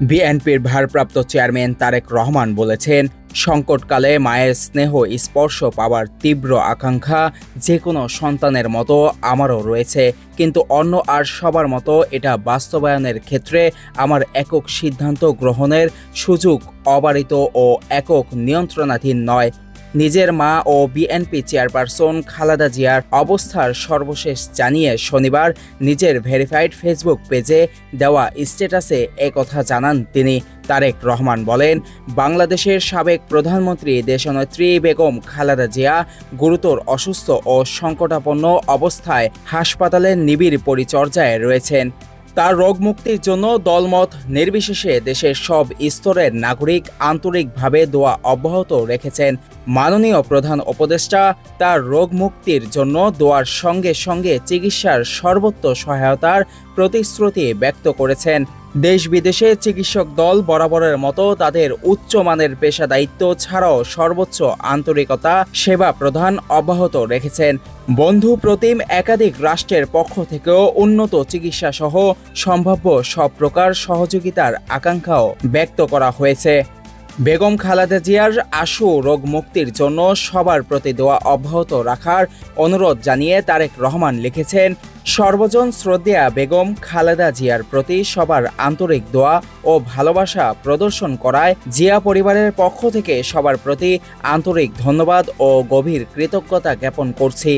বিএনপির ভারপ্রাপ্ত চেয়ারম্যান তারেক রহমান বলেছেন, সংকটকালে মায়ের স্নেহ, স্পর্শ পাওয়ার তীব্র আকাঙ্ক্ষা যে কোনো সন্তানের মতো আমারও রয়েছে। কিন্তু অন্য আর সবার মতো এটা বাস্তবায়নের ক্ষেত্রে আমার একক সিদ্ধান্ত গ্রহণের সুযোগ অবারিত ও একক নিয়ন্ত্রণাধীন নয়। নিজের মা ও বিএনপি চেয়ারপারসন খালাদা জিয়ার অবস্থার সর্বশেষ জানিয়ে শনিবার নিজের ভেরিফাইড ফেসবুক পেজে দেওয়া স্ট্যাটাসে একথা জানান তিনি। তারেক রহমান বলেন, বাংলাদেশের সাবেক প্রধানমন্ত্রী দেশনেত্রী বেগম খালেদা জিয়া গুরুতর অসুস্থ ও সংকটাপন্ন অবস্থায় হাসপাতালের নিবিড় পরিচর্যায় রয়েছেন। তার রোগ মুক্তির জন্য দলমত নির্বিশেষে দেশের সব স্তরের নাগরিক আন্তরিকভাবে দোয়া অব্যাহত রেখেছেন মাননীয় প্রধান উপদেষ্টা। তার রোগ মুক্তির জন্য দোয়ার সঙ্গে সঙ্গে চিকিৎসার সর্বোচ্চ সহায়তার প্রতিশ্রুতি ব্যক্ত করেছেন। দেশ বিদেশে চিকিৎসক দল বরাবরের মতো তাদের উচ্চমানের পেশা দায়িত্ব ছাড়াও সর্বোচ্চ আন্তরিকতা সেবা প্রদান অব্যাহত রেখেছেন। বন্ধু প্রতিম একাধিক রাষ্ট্রের পক্ষ থেকেও উন্নত চিকিৎসা সহ সম্ভাব্য সব প্রকার সহযোগিতার আকাঙ্ক্ষাও ব্যক্ত করা হয়েছে। বেগম খালেদা জিয়ার আশু রোগ মুক্তির জন্য সবার প্রতি দোয়া অব্যাহত রাখার অনুরোধ জানিয়ে তারেক রহমান লিখেছেন, সর্বজন শ্রদ্ধেয়া বেগম খালেদা জিয়ার প্রতি সবার আন্তরিক দোয়া ও ভালোবাসা প্রদর্শন করায় জিয়া পরিবারের পক্ষ থেকে সবার প্রতি আন্তরিক ধন্যবাদ ও গভীর কৃতজ্ঞতা জ্ঞাপন করছি।